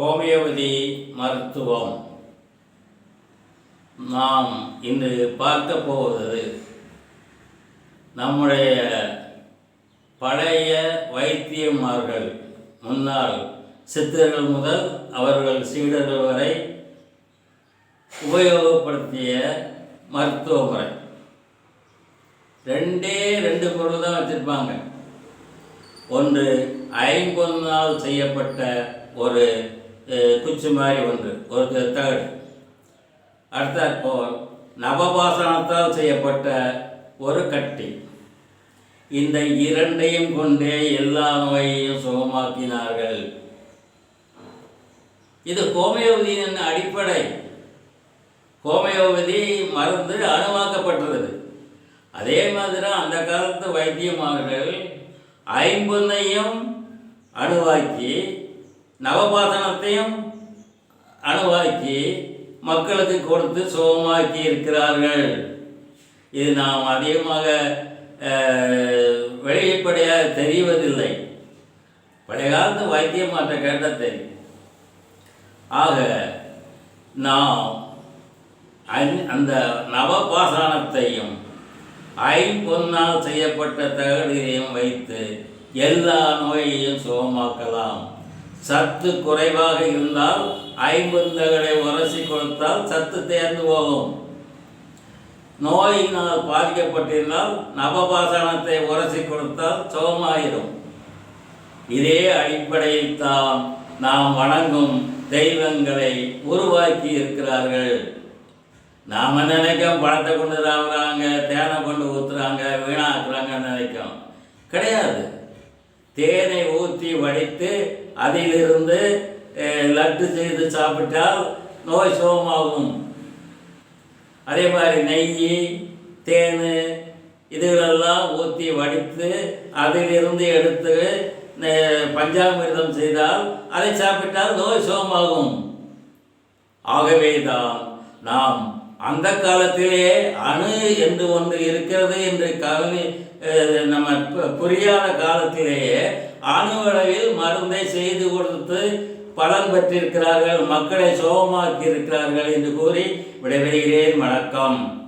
Homeopathy மருத்துவம். நாம் இன்று பார்க்க போவது நம்முடைய பழைய வைத்தியமார்கள். முன்னாள் சித்தர்கள் முதல் அவர்கள் சீடர்கள் வரை உபயோகப்படுத்திய மருத்துவ முறை. ரெண்டே ரெண்டு பொருள் தான் வச்சுருப்பாங்க. ஒன்று ஐம்பொன்னால் செய்யப்பட்ட ஒரு குச்சி மாதிரி ஒன்று ஒரு தகடு அடுத்த அடுத்தாற்போல் நவபாசனத்தால் செய்யப்பட்ட ஒரு கட்டி. இந்த இரண்டையும் கொண்டே எல்லா நோயையும் சுகமாக்கினார்கள். இது ஹோமியோபதியின் அடிப்படை. ஹோமியோபதி மருந்து அணுவாக்கப்பட்டுள்ளது அதே மாதிரி அந்த காலத்து வைத்தியமார்கள் ஐம்பொன்னையும் அணுவாக்கி நவபாசனத்தையும் அணுவாக்கி மக்களுக்கு கொடுத்து சுகமாக்கி இருக்கிறார்கள். இது நாம் அதிகமாக வெளிப்படையாக தெரிவதில்லை. பழைய காலத்து வைத்தியமாற்ற கேட்டால் தெரியும் ஆக நாம் அந்- அந்த நவபாசானத்தையும் ஐம்பொன்னால் செய்யப்பட்ட தகடுகளையும் வைத்து எல்லா நோயையும் சுகமாக்கலாம் சத்து குறைவாக இருந்தால் ஐம்பந்தகளை உரசி கொடுத்தால் சத்து தேர்ந்து போகும். நோயினால் பாதிக்கப்பட்டிருந்தால் நவபாசனத்தை உரசி கொடுத்தால் சுகமாயிரும் இதே அடிப்படையில் தான் நாம் வணங்கும் தெய்வங்களை உருவாக்கி இருக்கிறார்கள். நாம நினைக்கும் பழத்தை கொண்டு தாவுறாங்க தேனை கொண்டு ஊற்றுறாங்க வீணாக்குறாங்கன்னு நினைக்கும் கிடையாது. தேனை ஊற்றி வடித்து அதிலிருந்து லட்டு செய்து சாப்பிட்டால் நோய் சுகமாகும். அதே மாதிரி நெய் தேன் இதுகளெல்லாம் ஊற்றி வடித்து அதிலிருந்து எடுத்து பஞ்சாமிர்தம் செய்தால் அதை சாப்பிட்டால் நோய் சுகமாகும். ஆகவே தான் நாம் அந்த காலத்திலே அணு என்று ஒன்று இருக்கிறது என்று கவனி நம்ம பு- புரியாத காலத்திலேயே அணுவளவில் மருந்தை செய்து கொடுத்து பலன் பெற்றிருக்கிறார்கள் மக்களை சோகமாக்கி இருக்கிறார்கள் என்று கூறி விடைபெறுகிறேன். வணக்கம்.